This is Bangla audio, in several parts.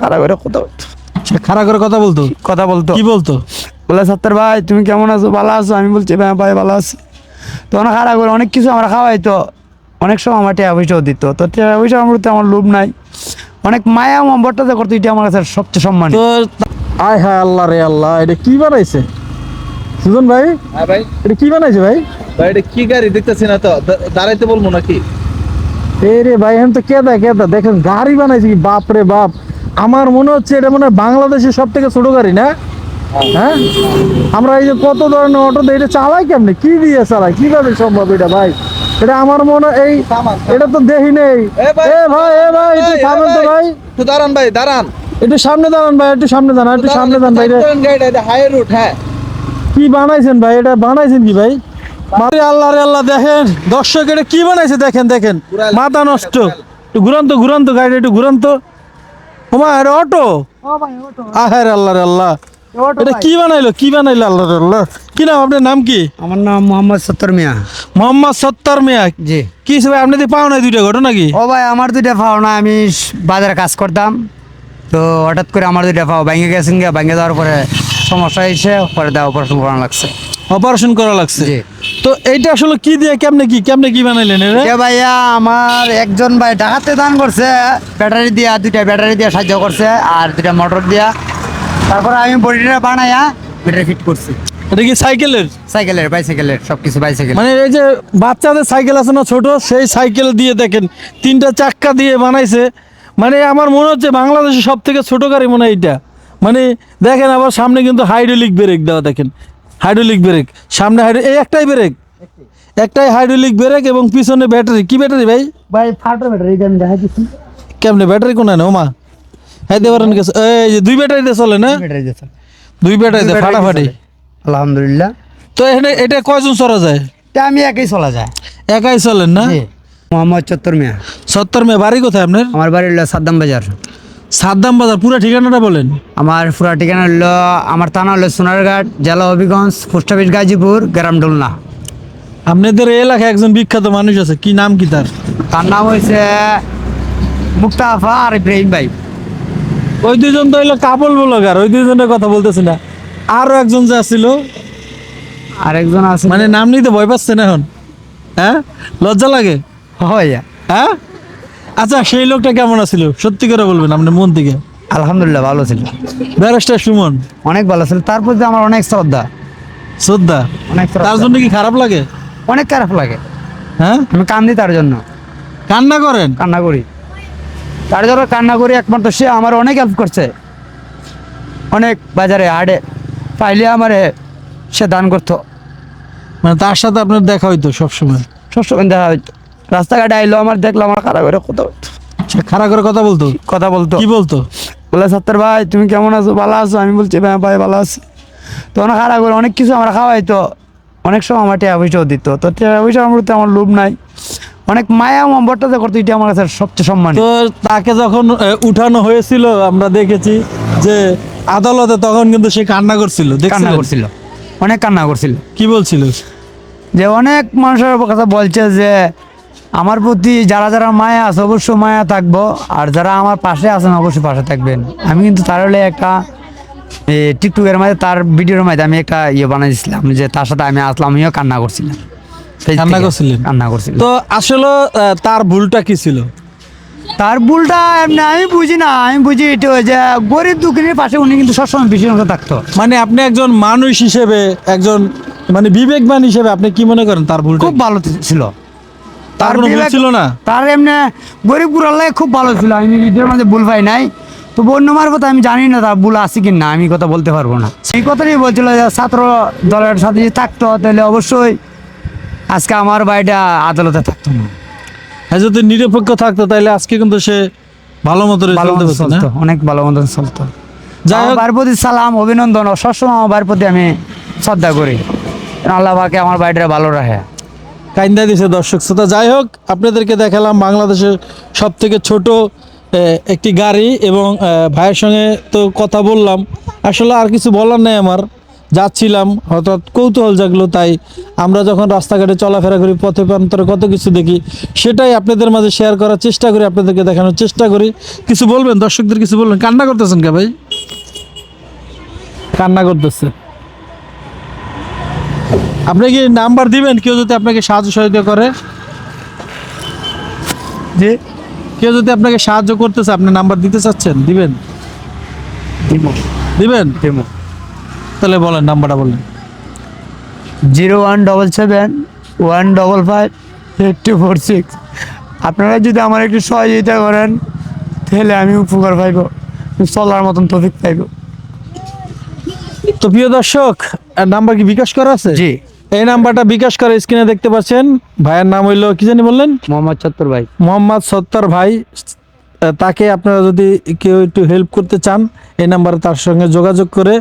খারাপ করে কথা বলতো। সে খারাপ করে কথা বলতো? কথা বলতো। কি বলতো? বলে সত্তর ভাই তুমি কেমন আছো? ভালো আছো? আমি বলছি ভাই ভাই ভালো আছি। তখন খারাপ করে অনেক কিছু আমরা খাওয়াইতো। অনেক সময় আমার টাকা পয়সাও দিত। তো টাকা পয়সা আমার আমার লোভ নাই। অনেক মায়া মম্বরটা যে করতো এটা আমার কাছে সবচেয়ে সম্মান। আয় হায় আল্লাহ রে আল্লাহ এটা কি বানাইছে? সুজন ভাই? হ্যাঁ ভাই। এটা কি বানাইছে ভাই? ভাই এটা কি গাড়ি দেখতেছি না তো? দাঁড়াইতে বলব নাকি? এই রে ভাই এখন তো কেদা কেদা? দেখেন গাড়ি বানাইছে কি? বাপ রে বাপ। আমার মনে হচ্ছে এটা মনে হয় বাংলাদেশের সব থেকে ছোট গাড়ি না? হ্যাঁ? আমরা এই যে কত ধরনের অটো এটা চালাই কেমনে? কি দিয়ে চালাই কীভাবে সম্ভব এটা ভাই? এটা আমার মনে হয় এই এটা তো দেখি নেই। এ ভাই, এ ভাই একটু থামেন তো ভাই। একটু দাঁড়ান ভাই দাঁড়ান। একটু সামনে দাঁড়ান ভাই একটু সামনে দাঁড়ান একটু সামনে দাঁড়ান ভাই হাই রুট হ্যাঁ। কি বানাইছেন ভাই? এটা বানাইছেন কি ভাই? মারে আল্লাহ রে আল্লাহ দেখেন। দর্শক এটা কি বানাইছে? দেখেন দেখেন। মাথা নষ্ট। একটু ঘুরান্ত ঘুরান্ত গাড়ি একটু ঘুরান্ত ওমা এটা অটো? আহের আল্লাহ রে আল্লাহ। এটা কি বানাইলো? কি বানাইলো আল্লাহ রে আল্লাহ? কি নাম আপনার? নাম কি? আমার নাম মোহাম্মদ সত্তর মিয়া। মোহাম্মদ সত্তর মিয়া। জি। কি ভাই আপনি তো পাও নাই দুইটা ঘটনা কি ও ভাই আমার দুইটা ফাও না আমি বাজারে কাজ করতাম। তো হঠাৎ করে আমার দুইটা ফাও ভেঙে গেছেন গিয়ে ভেঙে দেওয়ার পরে সমস্যা এসে পরে দেওয়া অপারেশন করানো লাগছে। অপারেশন করা লাগছে। তো এইটা আসলে কি দিয়ে কেমনে কি কেমনে কি বানাইলেন এটা ভাইয়া আমার একজন ভাই ডাকাতে দান করছে ব্যাটারি দিয়া দুইটা ব্যাটারি দিয়া সাহায্য করছে আর দুইটা মোটর দিয়া। তারপরে আমি বডিটা বানাইয়া ব্যাটারি ফিট করছি। এটা কি সাইকেলের? সাইকেলের বাইসাইকেলের সবকিছু বাইসাইকেল মানে এই যে বাচ্চাদের সাইকেল আছে না ছোট সেই সাইকেল দিয়ে দেখেন তিনটা চাক্কা দিয়ে বানাইছে। মানে আমার মনে হচ্ছে বাংলাদেশের সব থেকে ছোট গাড়ি মনে হয় এইটা। মানে দেখেন আবার সামনে কিন্তু হাইড্রোলিক ব্রেক দেওয়া দেখেন। Hydraulic break. সামনে হাইড্রো এই একটাই ব্রেক। একটাই। হাইড্রোলিক ব্রেক এবং পিছনে ব্যাটারি। কি ব্যাটারি ভাই? ভাই ফাটো ব্যাটারি কেমনে? ব্যাটারি কোন না ওমা হ্যাঁ দেওয়ার এই যে দুই ব্যাটারিতে চলে না? দুই ব্যাটারিতে ফাটাফাটি। আলহামদুলিল্লাহ। তো এখানে এটা কয়জন চড়া যায়? তা আমি একাই চলা যায়। একাই চলেন না। মোহাম্মদ চত্বর মিয়া। সত্তর মে বাড়ি কোথায় আপনার? আমার বাড়ি সাদ্দাম বাজার। সাদ্দাম বাজার পুরো ঠিকানাটা বলেন। আমার পুরা ঠিকানা হলো আমার থানা হলো সোনারঘাট জেলা হবিগঞ্জ পোস্ট অফিস গাজীপুর গ্রাম ডুলনা। আপনাদের এই এলাকায় একজন বিখ্যাত মানুষ আছে কি নাম কি তার? তার নাম হয়েছে মুক্তাফা আর ইব্রাহিম ভাই। ওই দুজন তো হইল কাপল ব্লগার ওই দুজনের কথা বলতেছি না। আরও একজন যে আছিল। আরেকজন আছে। মানে নাম নিতে ভয় পাচ্ছেন এখন? হ্যাঁ? লজ্জা লাগে? হইয়া হ্যাঁ? আচ্ছা সেই লোকটা কেমন আছিল? সত্যি করে বলবেন আপনার মন থেকে। আলহামদুলিল্লাহ ভালো ছিল। ব্যারিস্টার সুমন। অনেক ভালো ছিল। তার প্রতি আমার অনেক শ্রদ্ধা। শ্রদ্ধা? অনেক তার জন্য কি খারাপ লাগে? অনেক খারাপ লাগে। হ্যাঁ? আমি কান্দি তার জন্য। কান্না করেন? কান্না করি। তার জন্য কান্না করি একমাত্র। সে আমার অনেক হেল্প করছে। অনেক বাজারে হাটে। পাইলে আমারে সে দান করতো। মানে তার সাথে আপনার দেখা হইতো সবসময়? সবসময় দেখা হইতো। রাস্তাঘাটে আইলো আমার দেখল আমার খারাপ করে কথা বলতো। সে খারাপ করে কথা বলতো? কথা বলতো। কি বলতো? বলে সত্তর ভাই তুমি কেমন আছো? ভালো আছো? আমি বলছি ভাই ভাই ভালো আছি। তখন খারাপ করে অনেক কিছু আমরা খাওয়াইতো। অনেক সময় আমার টাকা পয়সাও দিত। তো টাকা পয়সা আমার আমার লোভ নাই। অনেক মায়া যে করতো এটা আমার কাছে সবচেয়ে সম্মান। তো তাকে যখন উঠানো হয়েছিল আমরা দেখেছি যে আদালতে তখন কিন্তু সে কান্না করছিল কান্না? করছিল। অনেক কান্না করছিল। কি বলছিল? যে অনেক মানুষের কথা বলছে যে আমার প্রতি যারা যারা মায়া আছে অবশ্যই মায়া থাকব আর যারা আমার পাশে আছেন অবশ্যই পাশে থাকবেন। আমি কিন্তু তার হলে একটা টিকটকের মাঝে তার ভিডিওর মাঝে আমি একটা ইয়ে বানাইছিলাম যে তার সাথে আমি আসলাম আমিও কান্না করছিলাম। কান্না। করছিলেন? কান্না করছিলাম। তো আসলে তার ভুলটা কি ছিল? তার ভুলটা এমনি আমি বুঝি না আমি বুঝি এটা যে গরিব দুঃখীর পাশে উনি কিন্তু সবসময় বেশি অংশ থাকতো। মানে আপনি একজন মানুষ হিসেবে একজন মানে বিবেকবান হিসেবে আপনি কি মনে করেন তার ভুলটা খুব ভালো ছিল। তার ভুল ছিল না? তার এমনি গরিব গুড়াল্লাই খুব ভালো ছিল। আমি ভিডিওর মধ্যে ভুল পাই নাই। তো বন্য মারফত আমি জানি না তার ভুল আছে কি না আমি কথা বলতে পারব না। এই কথাটাই বলছিল যে ছাত্র দলের সাথে যদি থাকতো তাহলে অবশ্যই আজকে আমার বাড়িটা আদালতে থাকতো না। হ্যাঁ যদি নিরপেক্ষ থাকতো তাহলে আজকে কিন্তু সে ভালো মতো ভালো চলতে অনেক ভালো মতো চলতো। যাই হোক। প্রতি সালাম অভিনন্দন সবসময় আমার প্রতি আমি শ্রদ্ধা করি। আল্লাহ পাকে আমার বাড়িটা ভালো রাখে। কাইন্দা দিছে দর্শক শ্রোতা। যাই হোক, আপনাদেরকে দেখালাম বাংলাদেশের সব থেকে ছোট একটি গাড়ি এবং ভাইয়ের সঙ্গে তো কথা বললাম। আসলে আর কিছু বলার নেই আমার। যাচ্ছিলাম, হঠাৎ কৌতূহল জাগলো, তাই আমরা যখন রাস্তাঘাটে চলাফেরা করি, পথে প্রান্তরে কত কিছু দেখি, সেটাই আপনাদের মাঝে শেয়ার করার চেষ্টা করি, আপনাদেরকে দেখানোর চেষ্টা করি। কিছু বলবেন? দর্শকদের কিছু বলবেন? কান্না করতেছেন কে ভাই? কান্না করতেছে। আপনি কি নাম্বার দিবেন কেউ যদি আপনাকে সাহায্য সহযোগিতা করে। যে কেউ যদি আপনাকে সাহায্য করতেছে আপনি নাম্বার দিতে চাচ্ছেন দিবেন? দিবেন? তাহলে বলেন নাম্বারটা বলেন। Zero one double seven one double five eight two four six. আপনারা যদি আমার একটু সহযোগিতা করেন তাহলে আমি উপকার পাইব চলার মতন তফিক পাইব। তো প্রিয় দর্শক নাম্বার কি বিকাশ করা আছে? জি। এই নাম্বারটা বিকাশ করে স্ক্রিনে দেখতে পাচ্ছেন। ভাইয়ের নাম হইল কি জানি বললেন? মোহাম্মদ সত্তর ভাই। মোহাম্মদ সত্তর ভাই। তাকে আপনারা যদি কেউ একটু হেল্প করতে চান এই নাম্বারে তার সঙ্গে যোগাযোগ করে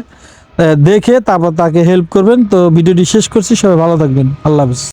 দেখে তারপর তাকে হেল্প করবেন। তো ভিডিওটি শেষ করছি। সবাই ভালো থাকবেন। আল্লাহ হাফিজ।